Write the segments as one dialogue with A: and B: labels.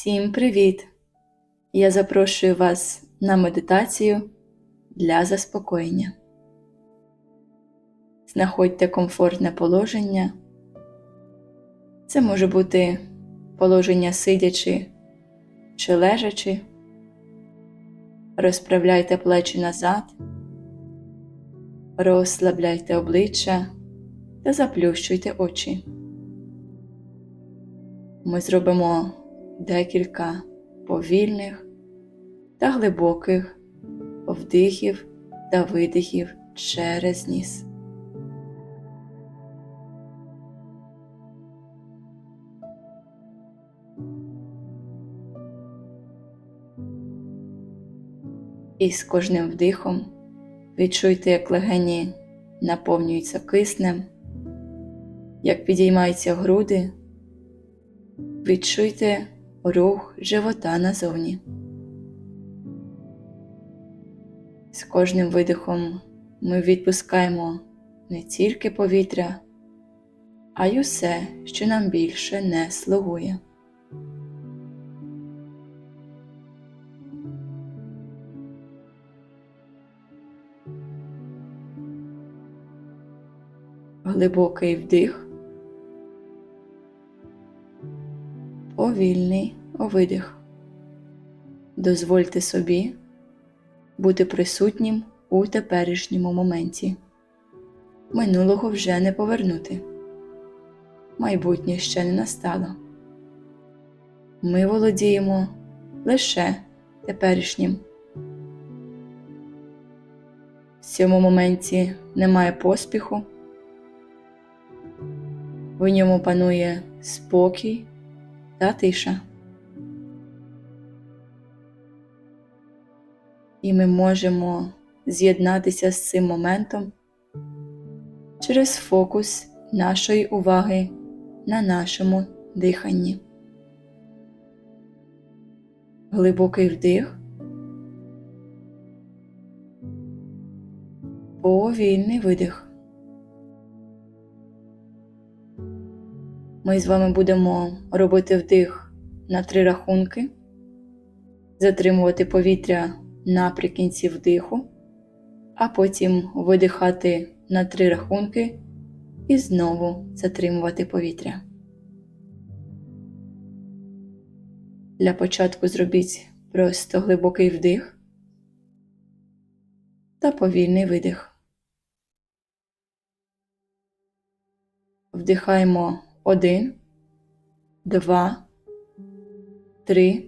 A: Всім привіт! Я запрошую вас на медитацію для заспокоєння. Знаходьте комфортне положення. Це може бути положення сидячи чи лежачи. Розправляйте плечі назад, розслабляйте обличчя та заплющуйте очі. Ми зробимо декілька повільних та глибоких вдихів та видихів через ніс. І з кожним вдихом відчуйте, як легені наповнюються киснем, як підіймаються груди, відчуйте рух живота назовні. З кожним видихом ми відпускаємо не тільки повітря, а й усе, що нам більше не слугує. Глибокий вдих, повільний видих. Дозвольте собі бути присутнім у теперішньому моменті. Минулого вже не повернути. Майбутнє ще не настало. Ми володіємо лише теперішнім. В цьому моменті немає поспіху, в ньому панує спокій та тиша. І ми можемо з'єднатися з цим моментом через фокус нашої уваги на нашому диханні. Глибокий вдих, повільний видих. Ми з вами будемо робити вдих на три рахунки, затримувати повітря наприкінці вдиху, а потім видихати на три рахунки і знову затримувати повітря. Для початку зробіть просто глибокий вдих та повільний видих. Вдихаємо один, два, три.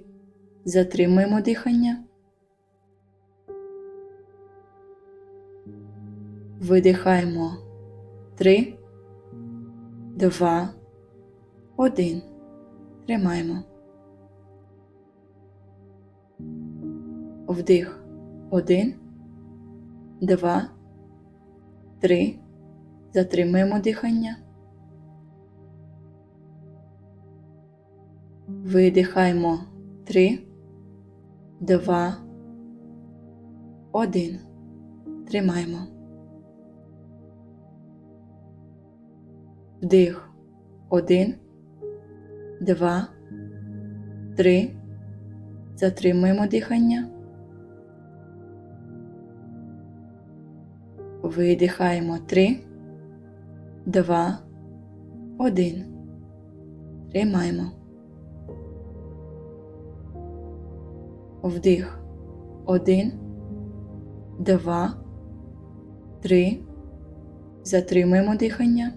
A: Затримуємо дихання. Видихаємо три, два, один. Тримаємо. Вдих. Один, два, три. Затримуємо дихання. Видихаємо три, два, один. Тримаємо. Вдих. Один, два, три. Затримуємо дихання. Видихаємо три, два, один. Тримаємо. Вдих. Один, два, три. Затримуємо дихання.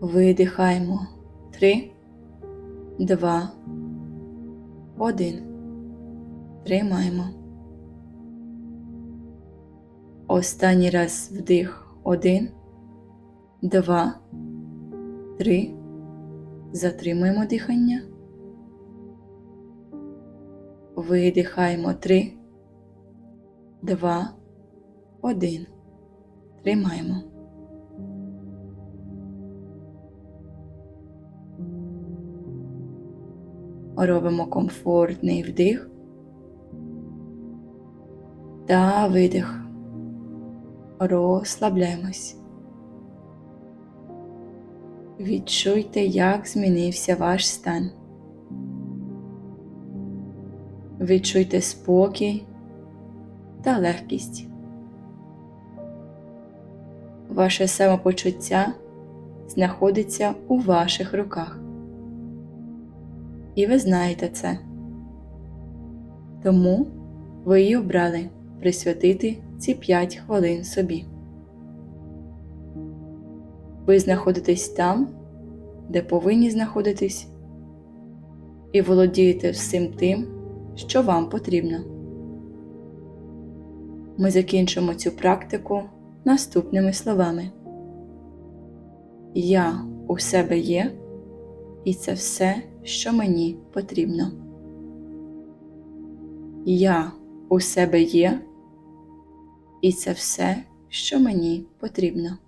A: Видихаємо. Три, два, один. Тримаємо. Останній раз вдих. Один, два, три. Затримуємо дихання. Видихаємо три, два, один. Тримаємо. Робимо комфортний вдих та видих. Розслабляємось. Відчуйте, як змінився ваш стан. Відчуйте спокій та легкість. Ваше самопочуття знаходиться у ваших руках. І ви знаєте це. Тому ви й обрали присвятити ці 5 хвилин собі. Ви знаходитесь там, де повинні знаходитись, і володієте всім тим, що вам потрібно. Ми закінчимо цю практику наступними словами. Я у себе є, і це все, що мені потрібно. Я у себе є, і це все, що мені потрібно.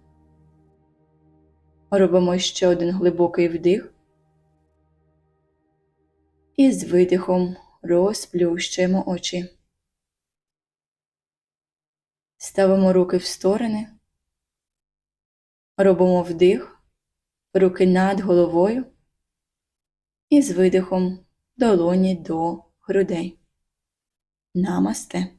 A: Робимо ще один глибокий вдих. І з видихом розплющуємо очі. Ставимо руки в сторони. Робимо вдих, руки над головою. І з видихом долоні до грудей. Намасте.